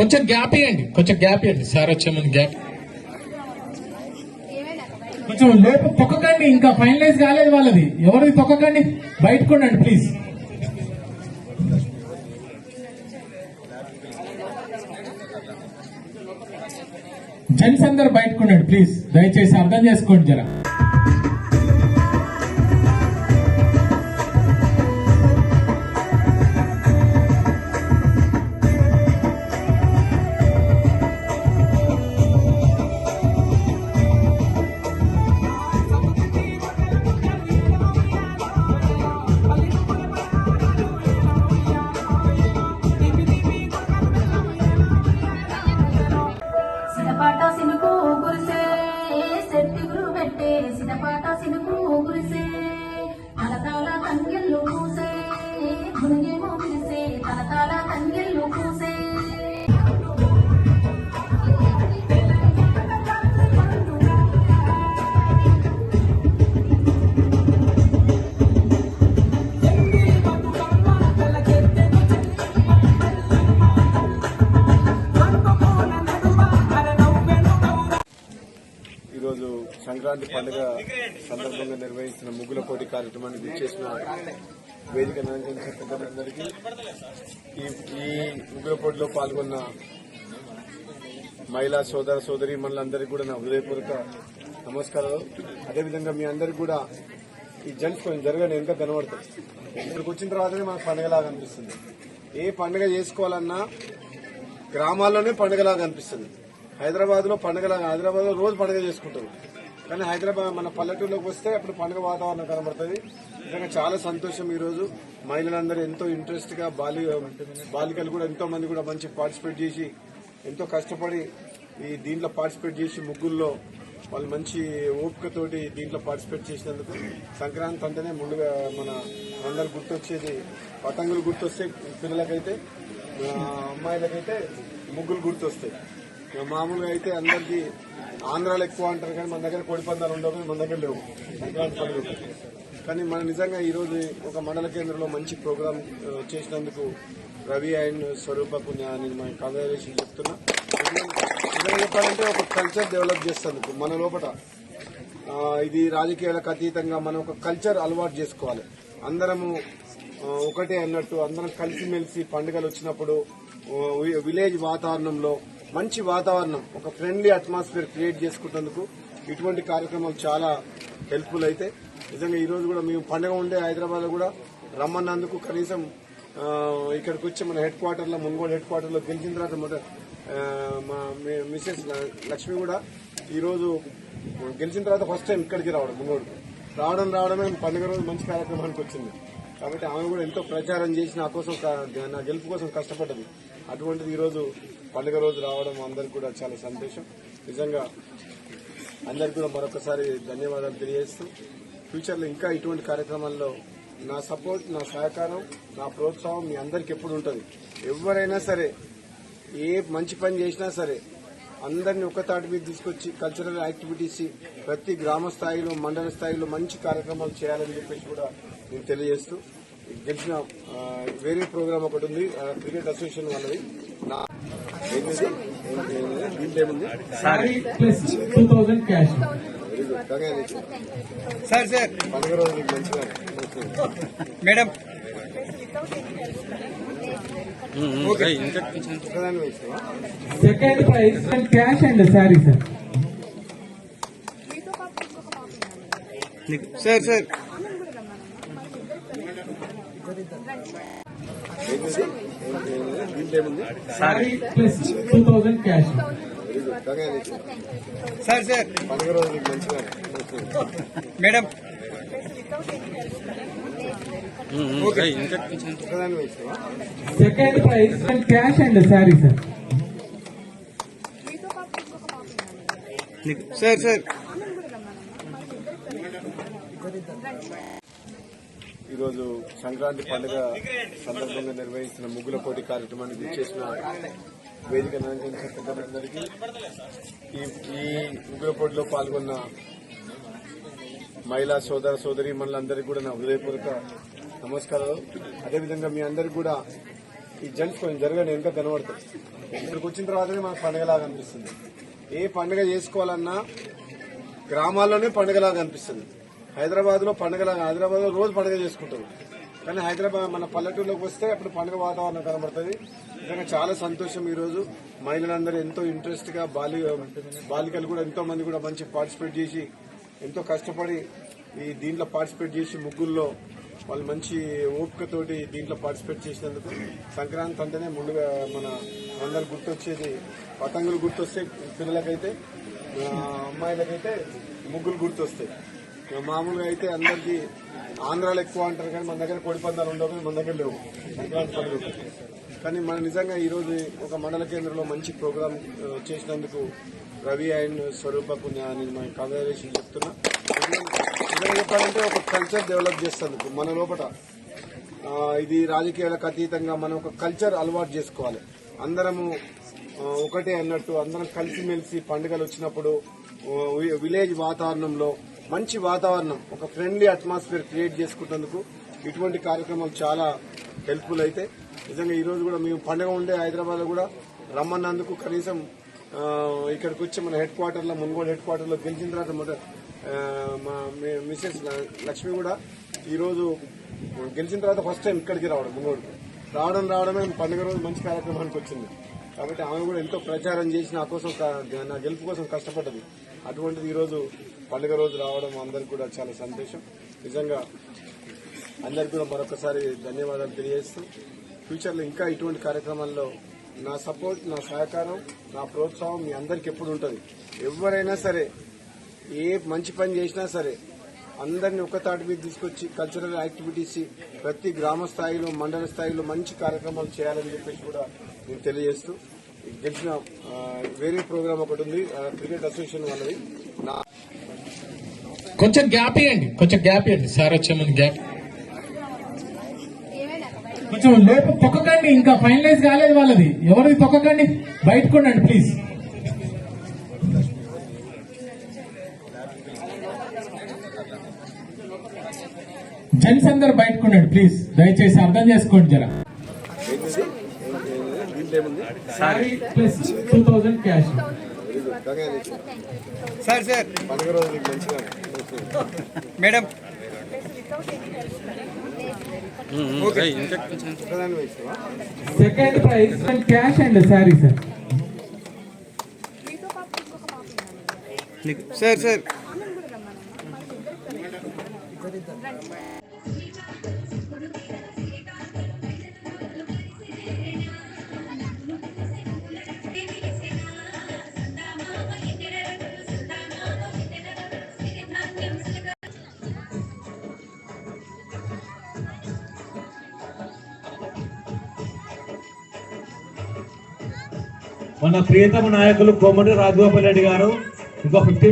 కొంచెం గ్యాప్ ఇవ్వండి కొంచెం గ్యాప్ ఇవ్వండి సార్ వచ్చే ముందు గ్యాప్ కొంచెం లేపు తొక్కకండి ఇంకా ఫైనలైజ్ కాలేదు వాళ్ళది ఎవరిది తొక్కకండి బయటకుండండి ప్లీజ్ జెంట్స్ అందరు బయటకున్నాడు ప్లీజ్ దయచేసి అర్థం చేసుకోండి జరా సంక్రాంతి పండుగ సందర్భంగా నిర్వహించిన ముగ్గుల పోటీ కార్యక్రమాన్ని విచ్చేసిన వేదిక అలంకరించిన ఈ ఈ ముగ్గుల పోటీలో పాల్గొన్న మహిళా సోదర సోదరి మనలందరికీ కూడా నా హృదయపూర్వక నమస్కారాలు అదేవిధంగా మీ అందరికి కూడా ఈ జంట్స్ కొంచెం జరగని ఎంత కనబడతాయి ఇక్కడికి వచ్చిన తర్వాతనే మాకు పండుగలాగా అనిపిస్తుంది ఏ పండుగ చేసుకోవాలన్నా గ్రామాల్లోనే పండుగలాగా అనిపిస్తుంది హైదరాబాద్లో పండుగలాగా హైదరాబాద్లో రోజు పండుగ చేసుకుంటారు కానీ హైదరాబాద్ మన పల్లెటూరులోకి వస్తే అప్పుడు పండుగ వాతావరణం కనబడుతుంది నిజంగా చాలా సంతోషం ఈరోజు మహిళలందరూ ఎంతో ఇంట్రెస్ట్గా బాలి బాలికలు కూడా ఎంతో మంది కూడా మంచి పార్టిసిపేట్ చేసి ఎంతో కష్టపడి ఈ దీంట్లో పార్టిసిపేట్ చేసి ముగ్గుల్లో వాళ్ళు మంచి ఓపికతోటి దీంట్లో పార్టిసిపేట్ చేసినందుకు సంక్రాంతి అంటేనే ముందుగా మన అందరు గుర్తొచ్చేది పతంగులు గుర్తొస్తే పిల్లలకైతే అమ్మాయిలకైతే ముగ్గులు గుర్తొస్తాయి మామూలుగా అయితే అందరికీ ఆంధ్రాలో ఎక్కువ అంటారు కానీ మన దగ్గర కోడి పందాలు ఉండవు మన దగ్గర లేవు సంక్రాంతి పండుగ కానీ మన నిజంగా ఈరోజు ఒక మండల కేంద్రంలో మంచి ప్రోగ్రాం చేసినందుకు రవి అండ్ స్వరూపకు నేను మన కంగ్రాచులేషన్ చెప్తున్నా చెప్పాలంటే ఒక కల్చర్ డెవలప్ చేస్తుంది మన లోపల ఇది రాజకీయాలకు అతీతంగా మనం ఒక కల్చర్ అలవాటు చేసుకోవాలి అందరము ఒకటే అన్నట్టు అందరం కలిసిమెలిసి పండుగలు వచ్చినప్పుడు విలేజ్ వాతావరణంలో మంచి వాతావరణం ఒక ఫ్రెండ్లీ అట్మాస్ఫియర్ క్రియేట్ చేసుకుంటేందుకు ఇటువంటి కార్యక్రమాలు చాలా హెల్ప్ఫుల్ అయితే నిజంగా ఈరోజు కూడా మేము పండుగ ఉండే హైదరాబాద్లో కూడా రమ్మన్నందుకు కనీసం ఇక్కడికి వచ్చి మన హెడ్ క్వార్టర్లో మున్గోడు హెడ్ క్వార్టర్లో గెలిచిన తర్వాత మొదట మా మిస్సెస్ లక్ష్మి కూడా ఈరోజు గెలిచిన తర్వాత ఫస్ట్ టైం ఇక్కడికి రావడం మున్గోడు రావడం రావడమే పండుగ రోజు మంచి కార్యక్రమానికి వచ్చింది కాబట్టి ఆమె కూడా ఎంతో ప్రచారం చేసి నా కోసం నా గెలుపు కోసం కష్టపడ్డది అటువంటిది ఈరోజు పండుగ రోజు రావడం అందరికి కూడా చాలా సంతోషం నిజంగా అందరికి కూడా మరొకసారి ధన్యవాదాలు తెలియజేస్తూ ఫ్యూచర్లో ఇంకా ఇటువంటి కార్యక్రమాల్లో నా సపోర్ట్ నా సహకారం నా ప్రోత్సాహం మీ అందరికి ఎప్పుడు ఉంటుంది ఎవరైనా సరే ఏ మంచి పని చేసినా సరే అందరిని ఒక తాటి మీద తీసుకొచ్చి కల్చరల్ యాక్టివిటీస్ ప్రతి గ్రామ స్థాయిలో మండల స్థాయిలో మంచి కార్యక్రమాలు చేయాలని చెప్పేసి కూడా నేను తెలియజేస్తూ గెలిచిన వేరే ప్రోగ్రామ్ ఒకటి ఉంది క్రికెట్ అసోసియేషన్ వాళ్ళది నా దీంట్లేముంది మంచిగా madam second prize cash and sari sir sir sir Sari plus 2000 cash. Sir, sir. Madam. Okay. Second prize and cash and sari, sir. Sir, sir. ఈరోజు సంక్రాంతి పండుగ సందర్భంగా నిర్వహిస్తున్న ముగ్గుల పోటీ కార్యక్రమాన్ని చేసిన వేదిక అలంకరించిన ఈ ఈ ముగ్గుల పోటీలో పాల్గొన్న మహిళా సోదర సోదరి మనులందరికీ కూడా నా హృదయపూర్వక నమస్కారాలు అదేవిధంగా మీ అందరికీ కూడా ఈ జంట్స్ కొంచెం జరగని ఎంత కనబడుతుంది ఇక్కడికి వచ్చిన తర్వాతనే మనకు పండుగలాగా అనిపిస్తుంది ఏ పండుగ చేసుకోవాలన్నా గ్రామాల్లోనే పండుగలాగా అనిపిస్తుంది హైదరాబాద్ లో పండుగ హైదరాబాద్ లో రోజు పండుగ చేసుకుంటారు కానీ హైదరాబాద్ మన పల్లెటూరులోకి వస్తే అప్పుడు పండుగ వాతావరణం కనబడుతుంది నిజంగా చాలా సంతోషం ఈ రోజు మహిళలందరూ ఎంతో ఇంట్రెస్ట్ గా బాలి బాలికలు కూడా ఎంతో మంది కూడా మంచి పార్టిసిపేట్ చేసి ఎంతో కష్టపడి ఈ దీంట్లో పార్టిసిపేట్ చేసి ముగ్గుల్లో వాళ్ళు మంచి ఓపికతోటి దీంట్లో పార్టిసిపేట్ చేసినందుకు సంక్రాంతి అంటేనే ముందుగా మన అందరు గుర్తొచ్చేది పతంగులు గుర్తొస్తే పిల్లలకైతే అమ్మాయిలకైతే ముగ్గులు గుర్తొస్తాయి మామూలుగా అయితే అందరికీ ఆంధ్రాలో ఎక్కువ అంటారు కానీ మన దగ్గర కోడి పందాలు ఉండవు మన దగ్గర లేవు కానీ మనం నిజంగా ఈరోజు ఒక మండల కేంద్రంలో మంచి ప్రోగ్రాం చేసినందుకు రవి అండ్ స్వరూపకు నేను చెప్తున్నా చెప్పాలంటే ఒక కల్చర్ డెవలప్ చేస్తుంది మన లోపల ఇది రాజకీయాలకు అతీతంగా మనం ఒక కల్చర్ అలవాటు చేసుకోవాలి అందరము ఒకటే అన్నట్టు అందరం కలిసిమెలిసి పండుగలు వచ్చినప్పుడు విలేజ్ వాతావరణంలో మంచి వాతావరణం ఒక ఫ్రెండ్లీ అట్మాస్ఫియర్ క్రియేట్ చేసుకుంటేందుకు ఇటువంటి కార్యక్రమాలు చాలా హెల్ప్ఫుల్ అయితే నిజంగా ఈరోజు కూడా మేము పండుగ ఉండే హైదరాబాద్లో కూడా రమ్మన్నందుకు కనీసం ఇక్కడికి వచ్చి మన హెడ్ క్వార్టర్లో మున్గోడు హెడ్ క్వార్టర్లో గెలిచిన తర్వాత మొదట మా మిస్సెస్ లక్ష్మి కూడా ఈరోజు గెలిచిన తర్వాత ఫస్ట్ టైం ఇక్కడికి రావడం మున్గోడుకు రావడం రావడమే పండుగ రోజు మంచి కార్యక్రమానికి వచ్చింది కాబట్టి ఆమె కూడా ఎంతో ప్రచారం చేసి నా కోసం నా గెలుపు కోసం కష్టపడ్డది అటువంటిది ఈరోజు పండుగ రోజు రావడం అందరికి కూడా చాలా సంతోషం నిజంగా అందరికి కూడా మరొకసారి ధన్యవాదాలు తెలియజేస్తూ ఫ్యూచర్లో ఇంకా ఇటువంటి కార్యక్రమాల్లో నా సపోర్ట్ నా సహకారం నా ప్రోత్సాహం మీ అందరికి ఎప్పుడు ఉంటుంది ఎవరైనా సరే ఏ మంచి పని చేసినా సరే అందరిని ఒక తాటి మీద తీసుకొచ్చి కల్చరల్ యాక్టివిటీస్ ప్రతి గ్రామ స్థాయిలో మండల స్థాయిలో మంచి కార్యక్రమాలు చేయాలని చెప్పేసి కూడా నేను తెలియజేస్తూ గెలిచిన వేరే ప్రోగ్రామ్ ఒకటి ఉంది క్రికెట్ అసోసియేషన్ వాళ్ళది నా కొంచెం గ్యాప్ ఇవ్వండి కొంచెం గ్యాప్ ఇవ్వండి సార్ వచ్చామని గ్యాప్ కొంచెం లేపు తొక్కకండి ఇంకా ఫైనలైజ్ కాలేదు వాళ్ళది ఎవరిది తొక్కకండి బయటకు ప్లీజ్ జెంట్స్ అందరు బయటకు ప్లీజ్ దయచేసి అర్థం చేసుకోండి జర sari plus two thousand cash sir sir madam second prize cash and sari sir sir sir మన ప్రియతమ నాయకులు కోమటి రాజగోపాల్ రెడ్డి గారు ఇంకో ఫిఫ్టీ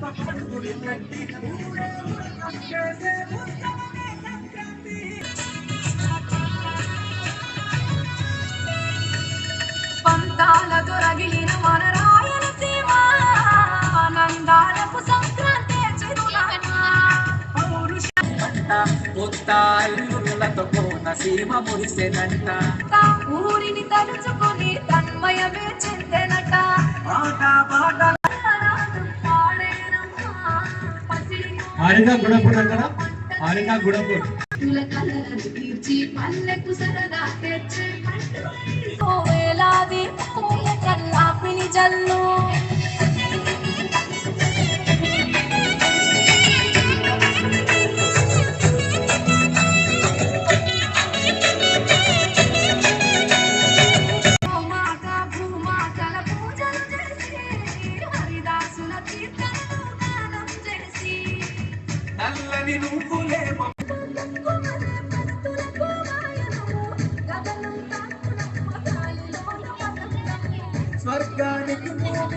పంతాలతో రగిలిన మన రాయల సీమ ఆనందాలకు సంక్రాంతి పౌరుష ఉత్తాలతో కోన సీమ మురిసెనంట ఊరిని తలుచుకొని తన్మయమే చెందెనట పాట పాట అరిగా గుణపూర్ అక్కడ అరిగా గుణపూర్ తీర్చి పల్లెకు సరదా తెచ్చి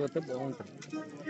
మొత్తం బాగుంటుంది